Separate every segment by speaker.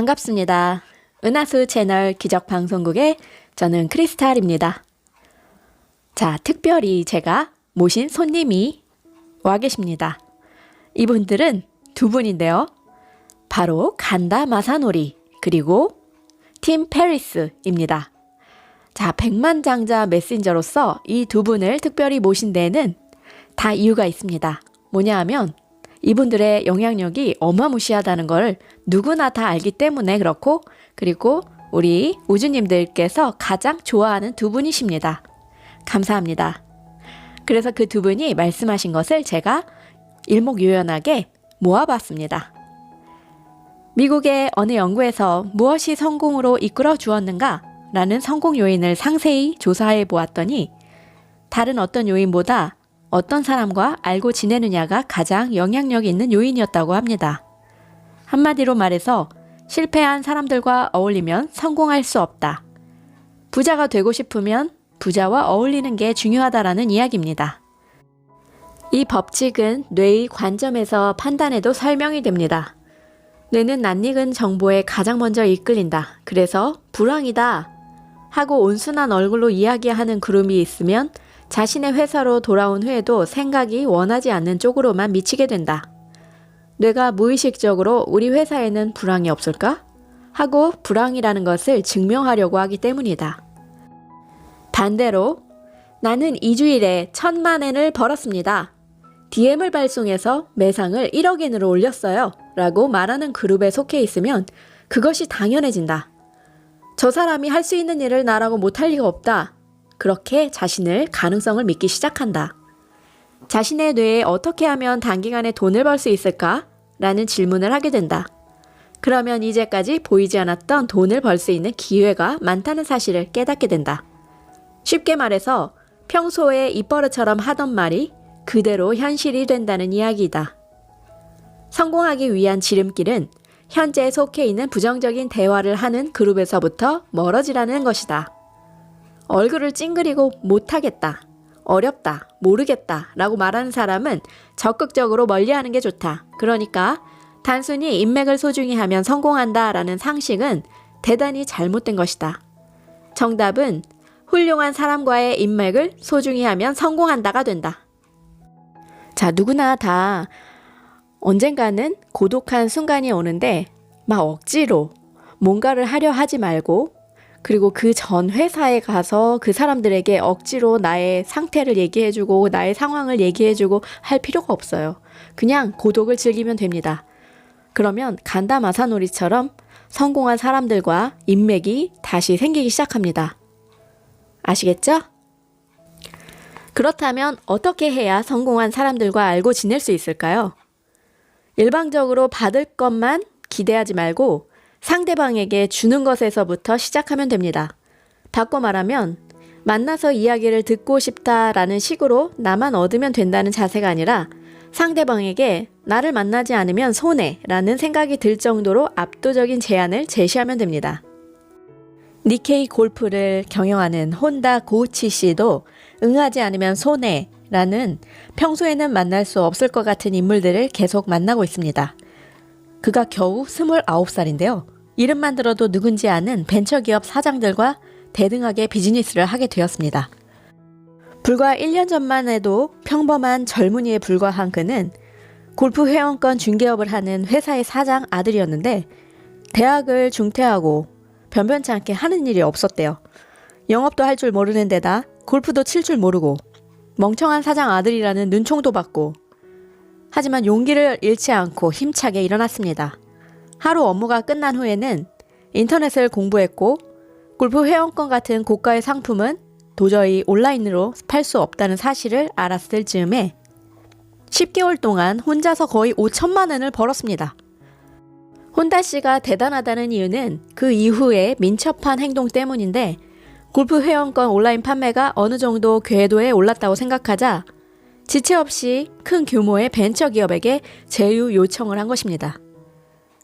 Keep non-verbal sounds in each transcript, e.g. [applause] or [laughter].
Speaker 1: 반갑습니다. 은하수 채널 기적 방송국의 저는 크리스탈입니다. 자, 특별히 제가 모신 손님이 와 계십니다. 이분들은 두 분인데요. 바로 간다 마사노리 그리고 팀 페리스입니다. 자, 백만장자 메신저로서 이 두 분을 특별히 모신 데에는 다 이유가 있습니다. 뭐냐 하면 이분들의 영향력이 어마무시하다는 걸 누구나 다 알기 때문에 그렇고 그리고 우리 우주님들께서 가장 좋아하는 두 분이십니다. 감사합니다. 그래서 그 두 분이 말씀하신 것을 제가 일목요연하게 모아봤습니다. 미국의 어느 연구에서 무엇이 성공으로 이끌어 주었는가? 라는 성공 요인을 상세히 조사해 보았더니 다른 어떤 요인보다 어떤 사람과 알고 지내느냐가 가장 영향력 있는 요인이었다고 합니다. 한마디로 말해서 실패한 사람들과 어울리면 성공할 수 없다. 부자가 되고 싶으면 부자와 어울리는 게 중요하다라는 이야기입니다. 이 법칙은 뇌의 관점에서 판단해도 설명이 됩니다. 뇌는 낯익은 정보에 가장 먼저 이끌린다. 그래서 불황이다. 하고 온순한 얼굴로 이야기하는 그룹이 있으면 자신의 회사로 돌아온 후에도 생각이 원하지 않는 쪽으로만 미치게 된다. 뇌가 무의식적으로 우리 회사에는 불황이 없을까? 하고 불황이라는 것을 증명하려고 하기 때문이다. 반대로 나는 2주일에 천만 엔을 벌었습니다. DM을 발송해서 매상을 1억 엔으로 올렸어요. 라고 말하는 그룹에 속해 있으면 그것이 당연해진다. 저 사람이 할 수 있는 일을 나라고 못할 리가 없다. 그렇게 자신을 가능성을 믿기 시작한다. 자신의 뇌에 어떻게 하면 단기간에 돈을 벌 수 있을까? 라는 질문을 하게 된다. 그러면 이제까지 보이지 않았던 돈을 벌 수 있는 기회가 많다는 사실을 깨닫게 된다. 쉽게 말해서 평소에 입버릇처럼 하던 말이 그대로 현실이 된다는 이야기이다. 성공하기 위한 지름길은 현재 속해 있는 부정적인 대화를 하는 그룹에서부터 멀어지라는 것이다. 얼굴을 찡그리고 못하겠다, 어렵다, 모르겠다 라고 말하는 사람은 적극적으로 멀리 하는 게 좋다. 그러니까 단순히 인맥을 소중히 하면 성공한다 라는 상식은 대단히 잘못된 것이다. 정답은 훌륭한 사람과의 인맥을 소중히 하면 성공한다가 된다. 자, 누구나 다 언젠가는 고독한 순간이 오는데 막 억지로 뭔가를 하려 하지 말고 그리고 그 전 회사에 가서 그 사람들에게 억지로 나의 상태를 얘기해주고 나의 상황을 얘기해주고 할 필요가 없어요. 그냥 고독을 즐기면 됩니다. 그러면 간다 마사노리처럼 성공한 사람들과 인맥이 다시 생기기 시작합니다. 아시겠죠? 그렇다면 어떻게 해야 성공한 사람들과 알고 지낼 수 있을까요? 일방적으로 받을 것만 기대하지 말고 상대방에게 주는 것에서부터 시작하면 됩니다. 바꿔 말하면 만나서 이야기를 듣고 싶다라는 식으로 나만 얻으면 된다는 자세가 아니라 상대방에게 나를 만나지 않으면 손해라는 생각이 들 정도로 압도적인 제안을 제시하면 됩니다. 니케이 골프를 경영하는 혼다 고우치 씨도 응하지 않으면 손해라는 평소에는 만날 수 없을 것 같은 인물들을 계속 만나고 있습니다. 그가 겨우 29살인데요. 이름만 들어도 누군지 아는 벤처기업 사장들과 대등하게 비즈니스를 하게 되었습니다. 불과 1년 전만 해도 평범한 젊은이에 불과한 그는 골프 회원권 중개업을 하는 회사의 사장 아들이었는데 대학을 중퇴하고 변변치 않게 하는 일이 없었대요. 영업도 할 줄 모르는 데다 골프도 칠 줄 모르고 멍청한 사장 아들이라는 눈총도 받고 하지만 용기를 잃지 않고 힘차게 일어났습니다. 하루 업무가 끝난 후에는 인터넷을 공부했고 골프 회원권 같은 고가의 상품은 도저히 온라인으로 팔 수 없다는 사실을 알았을 즈음에 10개월 동안 혼자서 거의 5천만 원을 벌었습니다. 혼다 씨가 대단하다는 이유는 그 이후에 민첩한 행동 때문인데 골프 회원권 온라인 판매가 어느 정도 궤도에 올랐다고 생각하자 지체 없이 큰 규모의 벤처 기업에게 제휴 요청을 한 것입니다.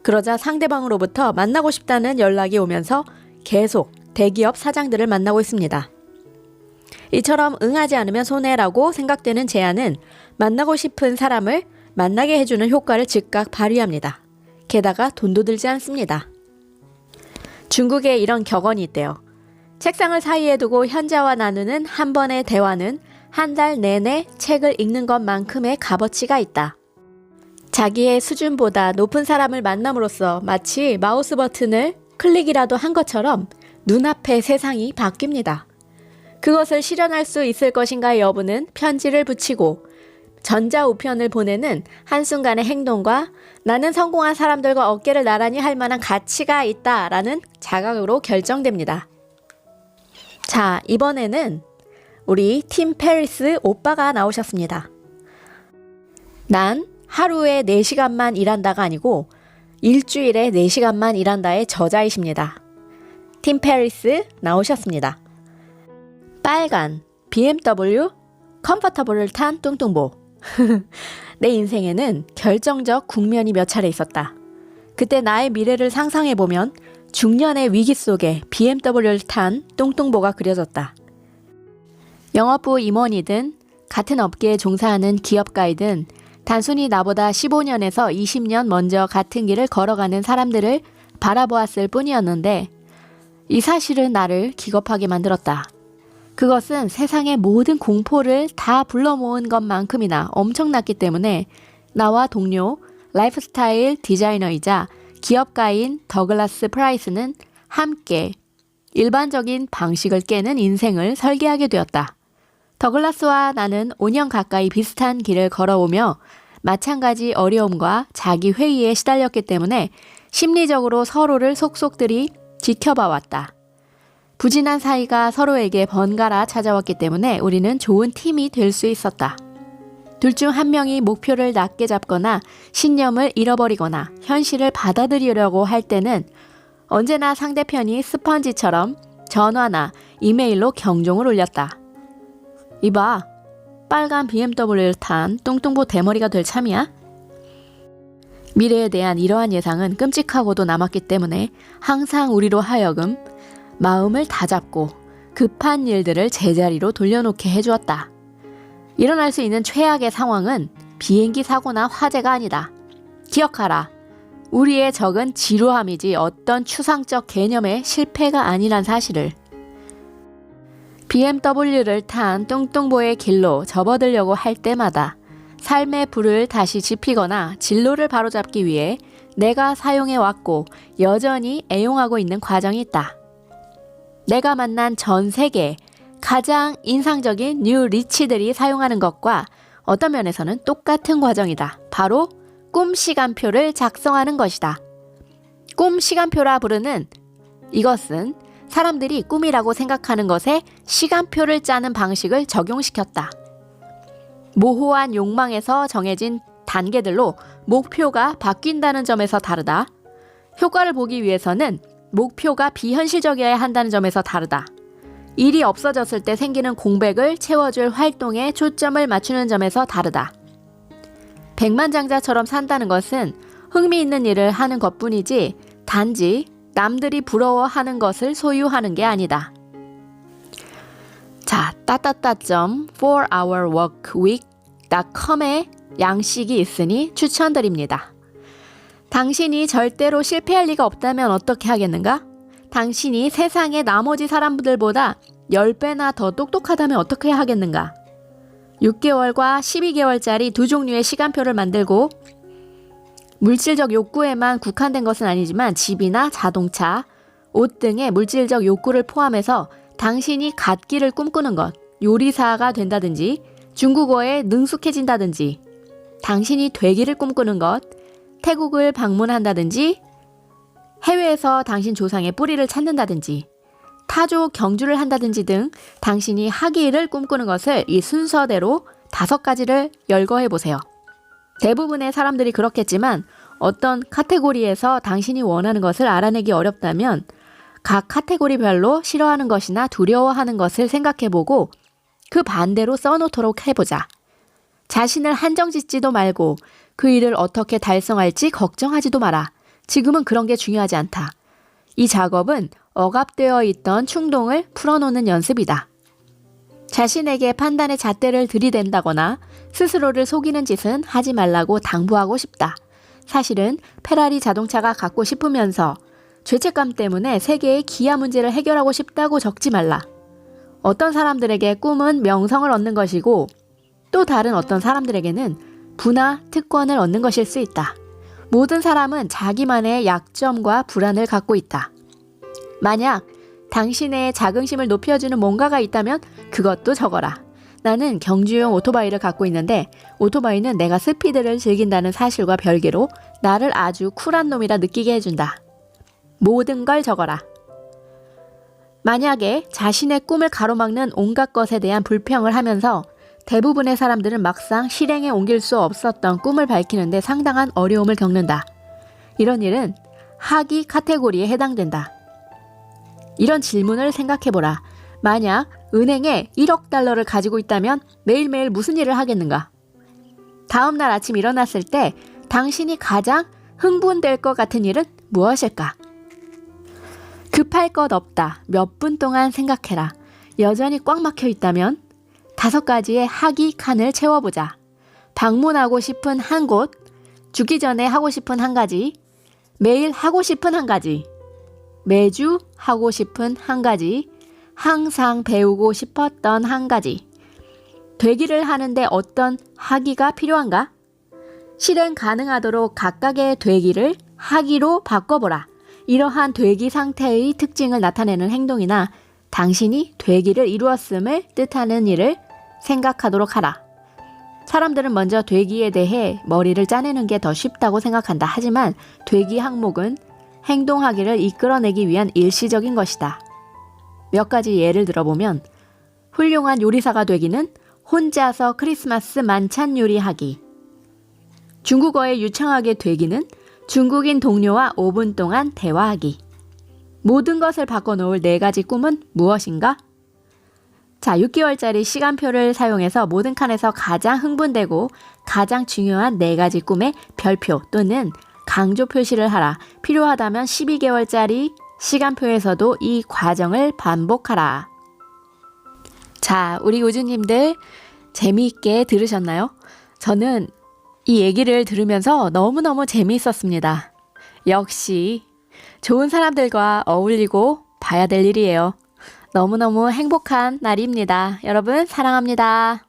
Speaker 1: 그러자 상대방으로부터 만나고 싶다는 연락이 오면서 계속 대기업 사장들을 만나고 있습니다. 이처럼 응하지 않으면 손해라고 생각되는 제안은 만나고 싶은 사람을 만나게 해주는 효과를 즉각 발휘합니다. 게다가 돈도 들지 않습니다. 중국에 이런 격언이 있대요. 책상을 사이에 두고 현자와 나누는 한 번의 대화는 한 달 내내 책을 읽는 것만큼의 값어치가 있다. 자기의 수준보다 높은 사람을 만남으로써 마치 마우스 버튼을 클릭이라도 한 것처럼 눈앞의 세상이 바뀝니다. 그것을 실현할 수 있을 것인가의 여부는 편지를 붙이고 전자 우편을 보내는 한순간의 행동과 나는 성공한 사람들과 어깨를 나란히 할 만한 가치가 있다라는 자각으로 결정됩니다. 자, 이번에는 우리 팀 페리스 오빠가 나오셨습니다. 난 하루에 4시간만 일한다가 아니고 일주일에 4시간만 일한다의 저자이십니다. 팀 페리스 나오셨습니다. 빨간 BMW 컴포터블을 탄 뚱뚱보. [laughs] 내 인생에는 결정적 국면이 몇 차례 있었다. 그때 나의 미래를 상상해보면 중년의 위기 속에 BMW를 탄 뚱뚱보가 그려졌다. 영업부 임원이든 같은 업계에 종사하는 기업가이든 단순히 나보다 15년에서 20년 먼저 같은 길을 걸어가는 사람들을 바라보았을 뿐이었는데 이 사실은 나를 기겁하게 만들었다. 그것은 세상의 모든 공포를 다 불러 모은 것만큼이나 엄청났기 때문에 나와 동료 라이프스타일 디자이너이자 기업가인 더글라스 프라이스는 함께 일반적인 방식을 깨는 인생을 설계하게 되었다. 더글라스와 나는 5년 가까이 비슷한 길을 걸어오며 마찬가지 어려움과 자기 회의에 시달렸기 때문에 심리적으로 서로를 속속들이 지켜봐 왔다. 부진한 사이가 서로에게 번갈아 찾아왔기 때문에 우리는 좋은 팀이 될 수 있었다. 둘 중 한 명이 목표를 낮게 잡거나 신념을 잃어버리거나 현실을 받아들이려고 할 때는 언제나 상대편이 스펀지처럼 전화나 이메일로 경종을 울렸다. 이봐, 빨간 BMW를 탄 뚱뚱보 대머리가 될 참이야? 미래에 대한 이러한 예상은 끔찍하고도 남았기 때문에 항상 우리로 하여금 마음을 다잡고 급한 일들을 제자리로 돌려놓게 해주었다. 일어날 수 있는 최악의 상황은 비행기 사고나 화재가 아니다. 기억하라. 우리의 적은 지루함이지 어떤 추상적 개념의 실패가 아니란 사실을. BMW를 탄 뚱뚱보의 길로 접어들려고 할 때마다 삶의 불을 다시 지피거나 진로를 바로잡기 위해 내가 사용해 왔고 여전히 애용하고 있는 과정이 있다. 내가 만난 전 세계 가장 인상적인 뉴 리치들이 사용하는 것과 어떤 면에서는 똑같은 과정이다. 바로 꿈 시간표를 작성하는 것이다. 꿈 시간표라 부르는 이것은 사람들이 꿈이라고 생각하는 것에 시간표를 짜는 방식을 적용시켰다. 모호한 욕망에서 정해진 단계들로 목표가 바뀐다는 점에서 다르다. 효과를 보기 위해서는 목표가 비현실적이어야 한다는 점에서 다르다. 일이 없어졌을 때 생기는 공백을 채워줄 활동에 초점을 맞추는 점에서 다르다. 백만장자처럼 산다는 것은 흥미있는 일을 하는 것 뿐이지 단지 남들이 부러워하는 것을 소유하는 게 아니다. 자, 따따따점 4hourworkweek.com에 양식이 있으니 추천드립니다. 당신이 절대로 실패할 리가 없다면 어떻게 하겠는가? 당신이 세상의 나머지 사람들보다 10배나 더 똑똑하다면 어떻게 하겠는가? 6개월과 12개월짜리 두 종류의 시간표를 만들고 물질적 욕구에만 국한된 것은 아니지만 집이나 자동차, 옷 등의 물질적 욕구를 포함해서 당신이 갖기를 꿈꾸는 것, 요리사가 된다든지 중국어에 능숙해진다든지 당신이 되기를 꿈꾸는 것, 태국을 방문한다든지 해외에서 당신 조상의 뿌리를 찾는다든지 타조 경주를 한다든지 등 당신이 하기를 꿈꾸는 것을 이 순서대로 다섯 가지를 열거해 보세요. 대부분의 사람들이 그렇겠지만 어떤 카테고리에서 당신이 원하는 것을 알아내기 어렵다면 각 카테고리별로 싫어하는 것이나 두려워하는 것을 생각해 보고 그 반대로 써놓도록 해보자. 자신을 한정 짓지도 말고 그 일을 어떻게 달성할지 걱정하지도 마라. 지금은 그런 게 중요하지 않다. 이 작업은 억압되어 있던 충동을 풀어놓는 연습이다. 자신에게 판단의 잣대를 들이댄다거나 스스로를 속이는 짓은 하지 말라고 당부하고 싶다. 사실은 페라리 자동차가 갖고 싶으면서 죄책감 때문에 세계의 기아 문제를 해결하고 싶다고 적지 말라. 어떤 사람들에게 꿈은 명성을 얻는 것이고 또 다른 어떤 사람들에게는 부나 특권을 얻는 것일 수 있다. 모든 사람은 자기만의 약점과 불안을 갖고 있다. 만약 당신의 자긍심을 높여주는 뭔가가 있다면 그것도 적어라. 나는 경주용 오토바이를 갖고 있는데 오토바이는 내가 스피드를 즐긴다는 사실과 별개로 나를 아주 쿨한 놈이라 느끼게 해준다. 모든 걸 적어라. 만약에 자신의 꿈을 가로막는 온갖 것에 대한 불평을 하면서 대부분의 사람들은 막상 실행에 옮길 수 없었던 꿈을 밝히는데 상당한 어려움을 겪는다. 이런 일은 하기 카테고리에 해당된다. 이런 질문을 생각해보라. 만약 은행에 1억 달러를 가지고 있다면 매일매일 무슨 일을 하겠는가? 다음 날 아침 일어났을 때 당신이 가장 흥분될 것 같은 일은 무엇일까? 급할 것 없다. 몇 분 동안 생각해라. 여전히 꽉 막혀 있다면 다섯 가지의 하기 칸을 채워보자. 방문하고 싶은 한 곳, 죽기 전에 하고 싶은 한 가지, 매일 하고 싶은 한 가지, 매주 하고 싶은 한 가지, 항상 배우고 싶었던 한 가지. 되기를 하는데 어떤 하기가 필요한가? 실행 가능하도록 각각의 되기를 하기로 바꿔보라. 이러한 되기 상태의 특징을 나타내는 행동이나 당신이 되기를 이루었음을 뜻하는 일을 생각하도록 하라. 사람들은 먼저 되기에 대해 머리를 짜내는 게 더 쉽다고 생각한다. 하지만 되기 항목은 행동하기를 이끌어내기 위한 일시적인 것이다. 몇 가지 예를 들어보면 훌륭한 요리사가 되기는 혼자서 크리스마스 만찬 요리하기. 중국어에 유창하게 되기는 중국인 동료와 5분 동안 대화하기. 모든 것을 바꿔놓을 네 가지 꿈은 무엇인가? 자, 6개월짜리 시간표를 사용해서 모든 칸에서 가장 흥분되고 가장 중요한 네 가지 꿈의 별표 또는 강조 표시를 하라. 필요하다면 12개월짜리 시간표에서도 이 과정을 반복하라. 자, 우리 우주님들 재미있게 들으셨나요? 저는 이 얘기를 들으면서 너무너무 재미있었습니다. 역시 좋은 사람들과 어울리고 봐야 될 일이에요. 너무너무 행복한 날입니다. 여러분, 사랑합니다.